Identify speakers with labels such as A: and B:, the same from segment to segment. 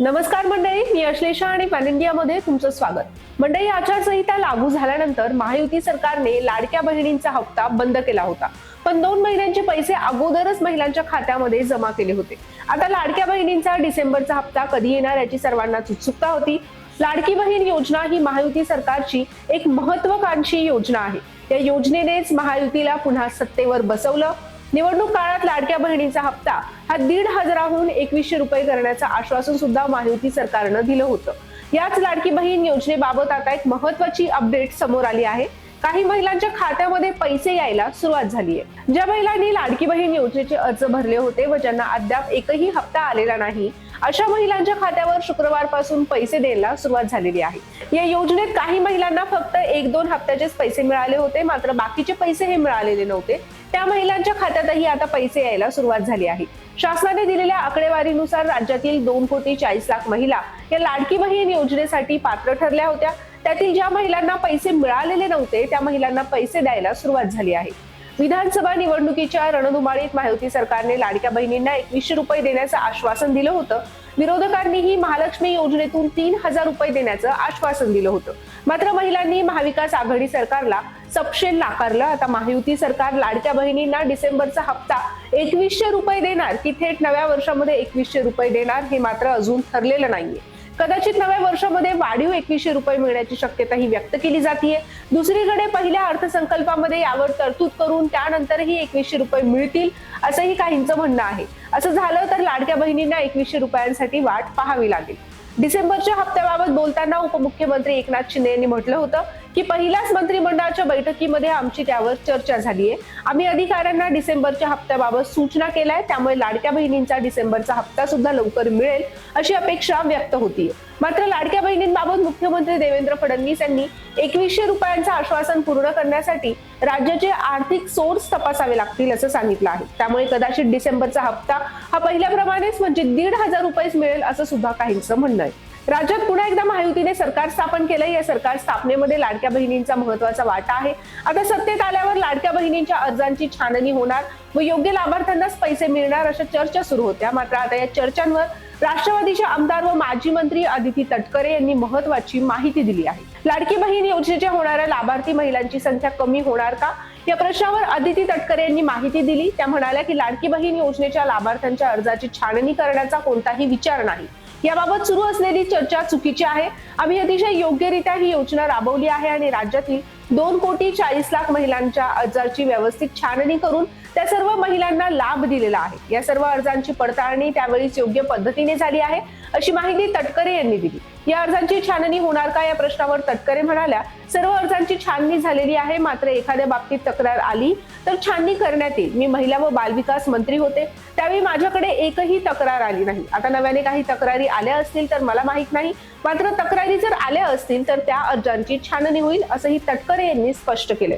A: नमस्कार मंडळी मी अश्लेषा आणि पॅन इंडियामध्ये तुमचं स्वागत. मंडळी आचारसंहिता लागू झाल्यानंतर महायुती सरकारने लाडक्या बहिणींचा हप्ता बंद केला होता. पण दोन महिन्यांचे पैसे अगोदरच महिलांच्या खात्यामध्ये जमा केले होते. आता लाडक्या बहिणींचा डिसेंबरचा हप्ता कधी येणार याची सर्वांनाच उत्सुकता होती. लाडकी बहीण योजना ही महायुती सरकारची एक महत्वाकांक्षी योजना आहे. या योजनेनेच महायुतीला पुन्हा सत्तेवर बसवलं. निवडणूक काळात लाडक्या बहिणीचा हप्ता हा दीड हजाराहून एकवीसशे रुपये करण्याचं आश्वासन सुद्धा महायुती सरकारनं दिलं होतं. याच लाडकी बहीण योजनेबाबत आता एक महत्वाची अपडेट समोर आली आहे. काही महिलांच्या खात्यामध्ये पैसे यायला सुरुवात झाली आहे ज्या महिलांनी लाडकी बहीण योजनेचे अर्ज भरले होते व ज्यांना अद्याप एकही हप्ता आलेला नाही अशा महिलांच्या खात्यावर शुक्रवारपासून पैसे द्यायला सुरुवात झालेली आहे. या योजनेत काही महिलांना फक्त एक दोन हप्त्याचेच पैसे मिळाले होते मात्र बाकीचे पैसे हे मिळालेले नव्हते. त्या महिलांच्या खात्यातही आता पैसे यायला सुरुवात झाली आहे. शासनाने दिलेल्या आकडेवारीनुसार राज्यातील दोन कोटी चाळीस लाख महिला या लाडकी बहीण योजनेसाठी पात्र ठरल्या होत्या. त्यातील ज्या महिलांना पैसे मिळालेले नव्हते त्या महिलांना पैसे द्यायला सुरुवात झाली आहे. विधानसभा निवडणुकीच्या रणधुमाळीत महायुती सरकारने लाडक्या बहिणींना एकवीसशे रुपये देण्याचं आश्वासन दिलं होतं. विरोधकांनीही महालक्ष्मी योजनेतून तीन हजार रुपये देण्याचं आश्वासन दिलं होतं. मात्र महिलांनी महाविकास आघाडी सरकारला सपशेल नाकारलं. आता महायुती सरकार लाडक्या बहिणींना डिसेंबरचा हप्ता एकवीसशे रुपये देणार की थेट नव्या वर्षामध्ये एकवीसशे रुपये देणार हे मात्र अजून ठरलेलं नाहीये. कदाचित नव्या वर्षामध्ये वाढीव एकवीसशे रुपये मिळण्याची शक्यता ही व्यक्त केली जाते दुसरीकडे पहिल्या अर्थसंकल्पामध्ये यावर तरतूद करून त्यानंतरही एकवीसशे रुपये मिळतील असंही काहींचं म्हणणं आहे. असं झालं तर लाडक्या बहिणींना एकवीसशे रुपयांसाठी वाट पाहावी लागेल. डिसेंबरच्या हप्त्याबाबत बोलताना उपमुख्यमंत्री एकनाथ शिंदे यांनी म्हटलं होतं की पहिल्याच मंत्रिमंडळाच्या बैठकीमध्ये आमची त्यावर चर्चा झाली आहे आम्ही अधिकाऱ्यांना डिसेंबरच्या हप्त्याबाबत सूचना केल्या त्यामुळे लाडक्या बहिणींचा डिसेंबरचा हप्ता सुद्धा लवकर मिळेल अशी अपेक्षा व्यक्त होती मात्र लाडक्या बहिणींबाबत मुख्यमंत्री देवेंद्र फडणवीस यांनी एकवीसशे रुपयांचं आश्वासन पूर्ण करण्यासाठी राज्याचे आर्थिक सोर्स तपासावे लागतील असं सांगितलं आहे. त्यामुळे कदाचित डिसेंबरचा हप्ता हा पहिल्याप्रमाणेच म्हणजे दीड हजार रुपयेच मिळेल असं सुद्धा काहींचं म्हणणं आहे. राज्यात पुन्हा एकदा महायुतीने सरकार स्थापन केलंय. या सरकार स्थापनेमध्ये लाडक्या बहिणींचा महत्त्वाचा वाटा आहे. आता सत्तेत आल्यावर लाडक्या बहिणींच्या अर्जांची छाननी होणार. व योग्य लाभार्थ्यांनाच पैसे मिळणार अशा चर्चा सुरू होत्या. मात्र आता या चर्चांवर राष्ट्रवादीचे आमदार व माजी मंत्री आदिती तटकरे यांनी महत्वाची माहिती दिली आहे. लाडकी बहीण योजनेच्या होणाऱ्या लाभार्थी महिलांची संख्या कमी होणार का? या प्रश्नावर आदिती तटकरे यांनी माहिती दिली. त्या म्हणाल्या की लाडकी बहीण योजनेच्या लाभार्थ्यांच्या अर्जाची छाननी करण्याचा कोणताही विचार नाही. याबाबत सुरू असलेली चर्चा चुकीची आहे. आम्ही अतिशय योग्यरित्या ही योजना राबवली आहे आणि राज्यातील दोन कोटी चाळीस लाख महिलांच्या अर्जाची व्यवस्थित छाननी करून त्या सर्व महिलांना लाभ दिलेला आहे. या सर्व अर्जांची पडताळणी त्यावेळीच योग्य पद्धतीने झाली आहे अशी माहिती तटकरे यांनी दिली. या अर्जांची छाननी होणार का या प्रश्नावर तटकरे म्हणाल्या. सर्व अर्जांची छाननी झालेली आहे मात्र एखाद्या बाबतीत तक्रार आली तर छाननी करण्यात येईल. मी महिला व बालविकास मंत्री होते त्यावेळी माझ्याकडे एकही तक्रार आली नाही. आता नव्याने काही तक्रारी आल्या असतील तर मला माहीत नाही. मात्र तक्रारी जर आल्या असतील तर त्या अर्जांची छाननी होईल असंही तटकरे यांनी स्पष्ट केले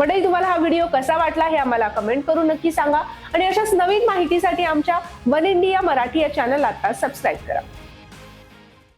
A: मंडळी तुम्हाला हा व्हिडिओ कसा वाटला हे आम्हाला कमेंट करून नक्की सांगा. आणि अशाच नवीन माहितीसाठी आमच्या वन इंडिया मराठी या चॅनल आता सबस्क्राईब करा.